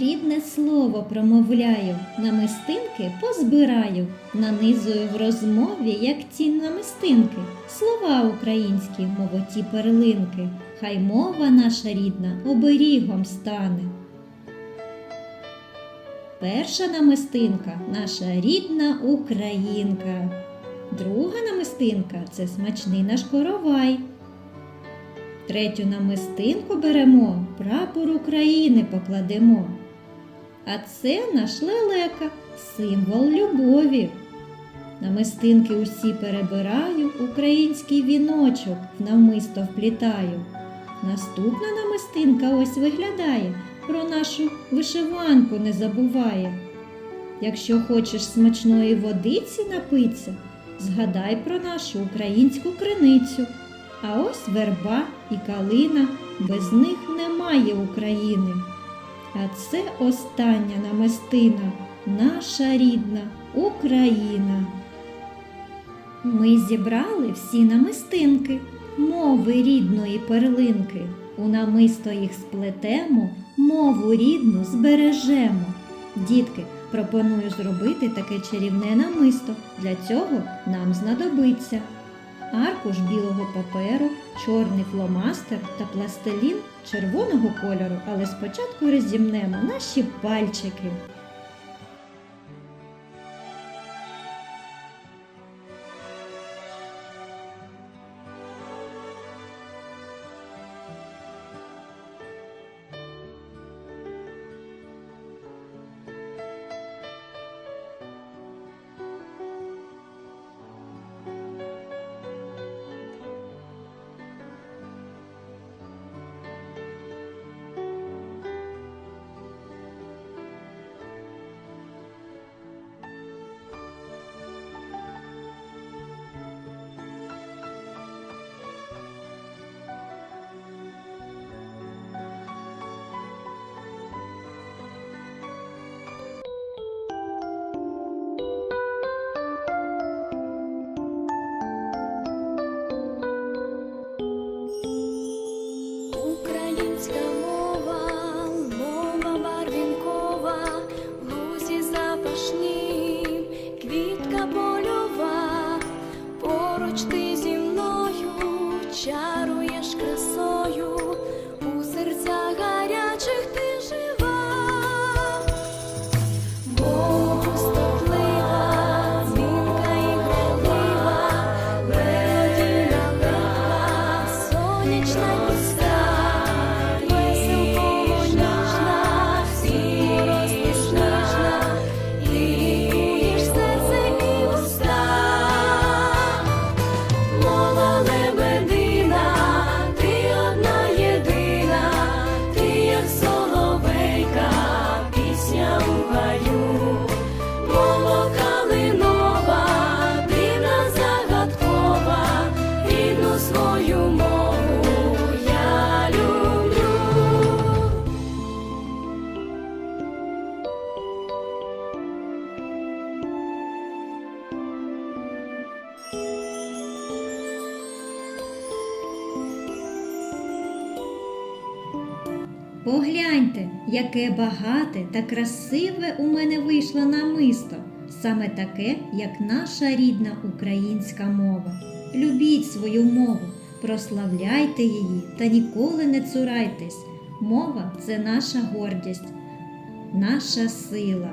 Рідне слово промовляю, намистинки позбираю, нанизую в розмові, як ті намистинки, слова українські, мов оті перлинки, хай мова наша рідна оберігом стане. Перша намистинка наша рідна українка. Друга намистинка це смачний наш коровай. Третю намистинку беремо, прапор України покладемо. А це наш лелека, символ любові. Намистинки усі перебираю, український віночок в намисто вплітаю. Наступна намистинка ось виглядає, про нашу вишиванку не забуває. Якщо хочеш смачної водиці напитися, згадай про нашу українську криницю. А ось верба і калина, без них немає України. А це остання намистина, наша рідна Україна. Ми зібрали всі намистинки, мови рідної перлинки. У намисто їх сплетемо, мову рідну збережемо. Дітки, пропоную зробити таке чарівне намисто. Для цього нам знадобиться аркуш білого паперу, чорний фломастер та пластилін червоного кольору, але спочатку розімнемо наші пальчики. Ти зі мною чаруєш Погляньте, яке багате та красиве у мене вийшло намисто, саме таке, як наша рідна українська мова. Любіть свою мову, прославляйте її та ніколи не цурайтесь. Мова це наша гордість, наша сила.